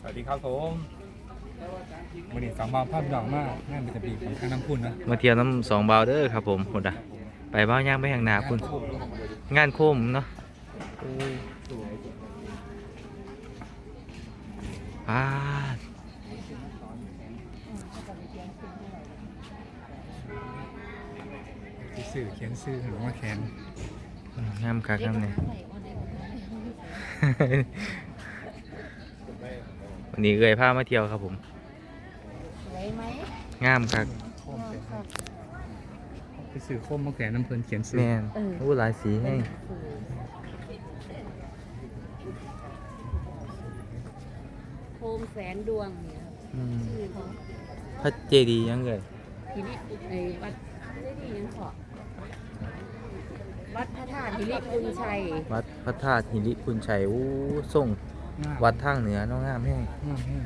สวัสดีครับผมวันนี้สองบาวภาพดอกมากงานเป็นตะบีของทางน้ำพุ่นนะมาเที่ยวน้ำสองเบาเด้อครับผมหมดอะไปเบ้าย่างไปทางหนาคุณงานโคมเนาะอ่าสื่อเขียนสื่อหรือว่าแขนงามคักงามเนี่ย วันนี้เคยพามาเที่ยวครับผมสวยไหมงามคักโคมไปสื่อโคมมาแขนน้ำเพลินเขียนสื่อแม่นอู้หลายสีให้โคมแสนดวงเนี่ยอืมชื่อเขาพระเจดีย์ยังเลยทีนี้ไอ้วัดไม่ได้ยังขอวัดพระธาตุหิริปุญชัย วัดพระธาตุหิริพุนชัยอู้ส่ง วัดทางเหนือเน้องงามแห้งงามแห้ง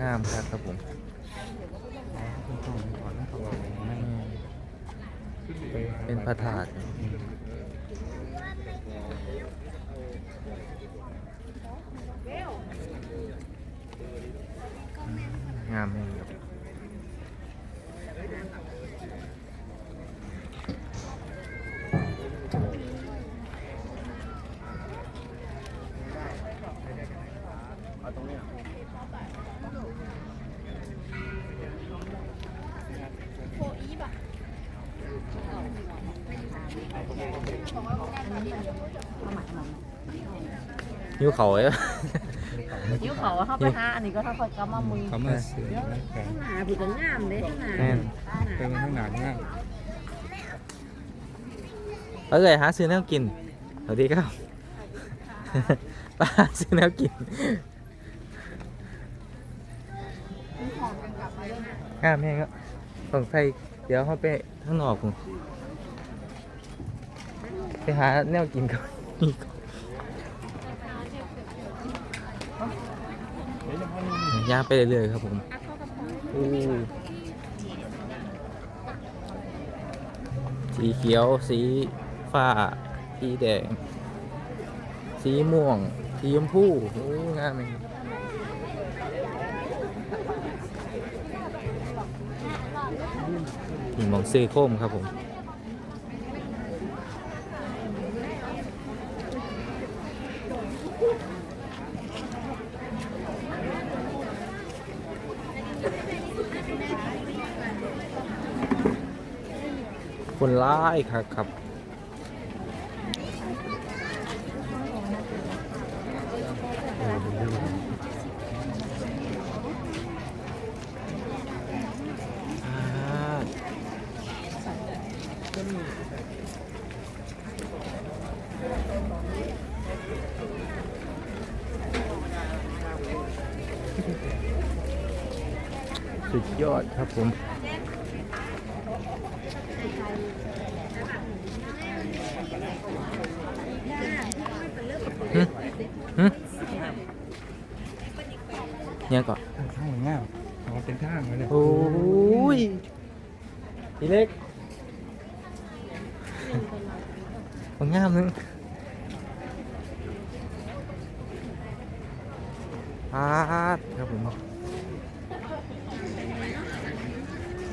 งามครับครับผมคุณพ่อก่อนนะครับว่าอืมเป็นพระธาตุงามแห้งครับ นิ้วเขาไอ้นิ้วเขาว่าเขาไปหาอันนี้ก็ถ้าเขากำมามือเขามาสื่อแขนข้างหน้าผู้ก็งามเลยข้างหน้าแม่นเป็นข้างหน้างามเอาเลยหาซื้อแนวกินสวัสดีครับป้าหาซื้อแนวกินงามแม่ครับต้องใส่เดี๋ยวเขาไปข้างนอกผมไปหาแนวกินก่อนนี่ก่อน ย่างไปเรื่อยๆครับผมอู้สีเขียว สีฟ้า สีแดง สีม่วง สีชมพูโอ้งามเลยนี่มองซื้อโคมครับผม คนร้ายครับครับอ่าสุดยอดครับผม หึเนี่ยก่อนข้างงามอ๋อเป็นทางเลยเนี่ยโอ้ยพี่เล็กของงามนึงปาดครับผม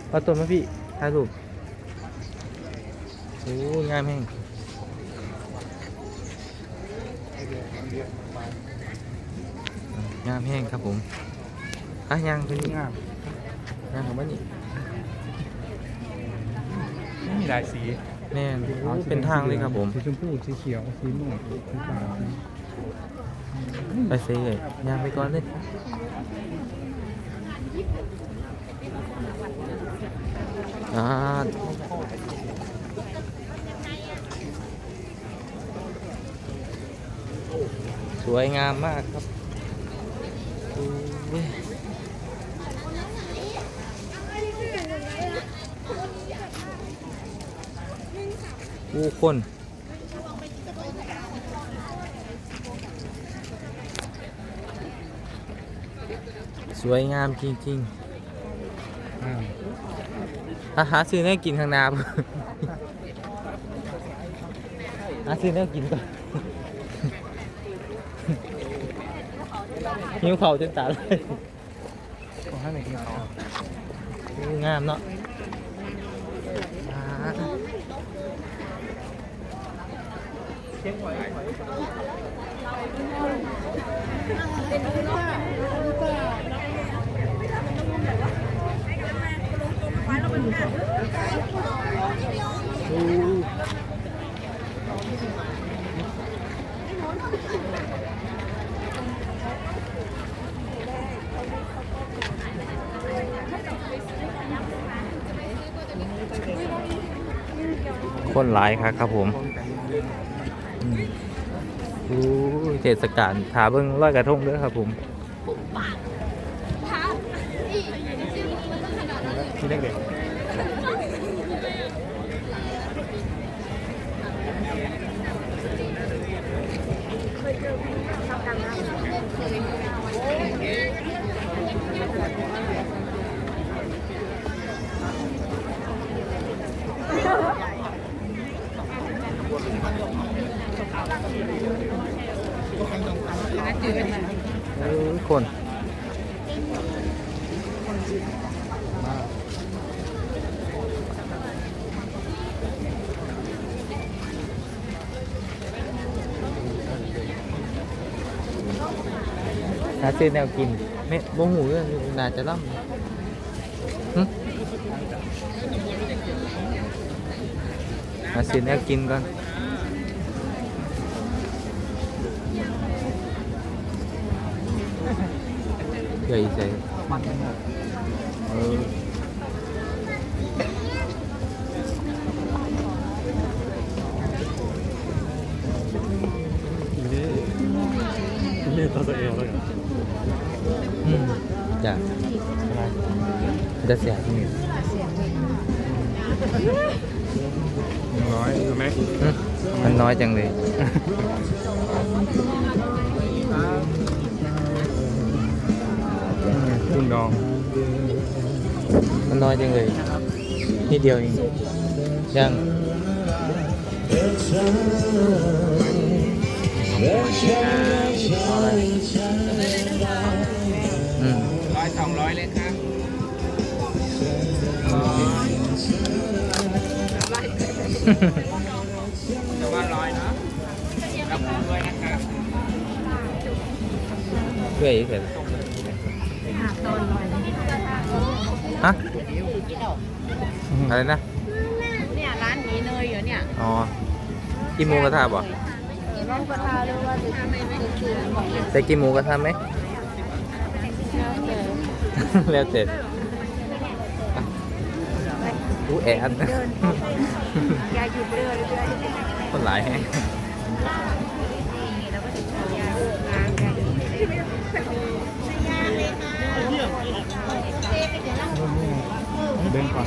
เอาตัวมาพี่ถ่ายรูปโอ้ยงามแห้ง งามแห้งครับผมอะยังพี่งามยังของมันนี่มีหลายสีแน่นโอ้เป็นทางเลยครับผมสีชมพูสีเขียวสีม่วงสีฟ้าไปเซ่เลยย่างไปก่อนเลยอ่าสวยงามมากครับโอ้ยผู้คนสวยงามจริงๆอาหาซื้อแน่กินข้างน้าหาซื้อแน่กินก่อน หิวเข่าวจนตาเลยขอให้หน่อยกินเขาอู้งามเนาะอ่า คนหลายครับครับผมอืมอู้เทศกาลถาเบิ่งร้อยกระทงเด้วยครับผมที่เล็กเด็ก เออคนหาซื้อแนวกินไม่บ่หูเรื่องน่าจะล่ำหึหาซื้อแนวกินก่อน ใหญ่ใจมันเออนี่นี่ตัวตั ดอง มันน้อยจังเลยนิดเดียวเองยังอืมร้อยสองร้อยเลยครับจะว่าร้อยเนาะรับด้วยนะครับเพื่ออีกเถอะ ฮะอะไรนะ เนี่ยร้านนี้เนยเหรอเนี่ย อ๋อกินหมูกระทะบ่ร้านกระทาหรือว่าจะทำไมไม่ซื้อบอกเลยจะกินหมูกระทะไหมแล้วเสร็จอู้แออันอย่าหยุดเรื่อยเรื่อยคนหลายแฮง เดินก่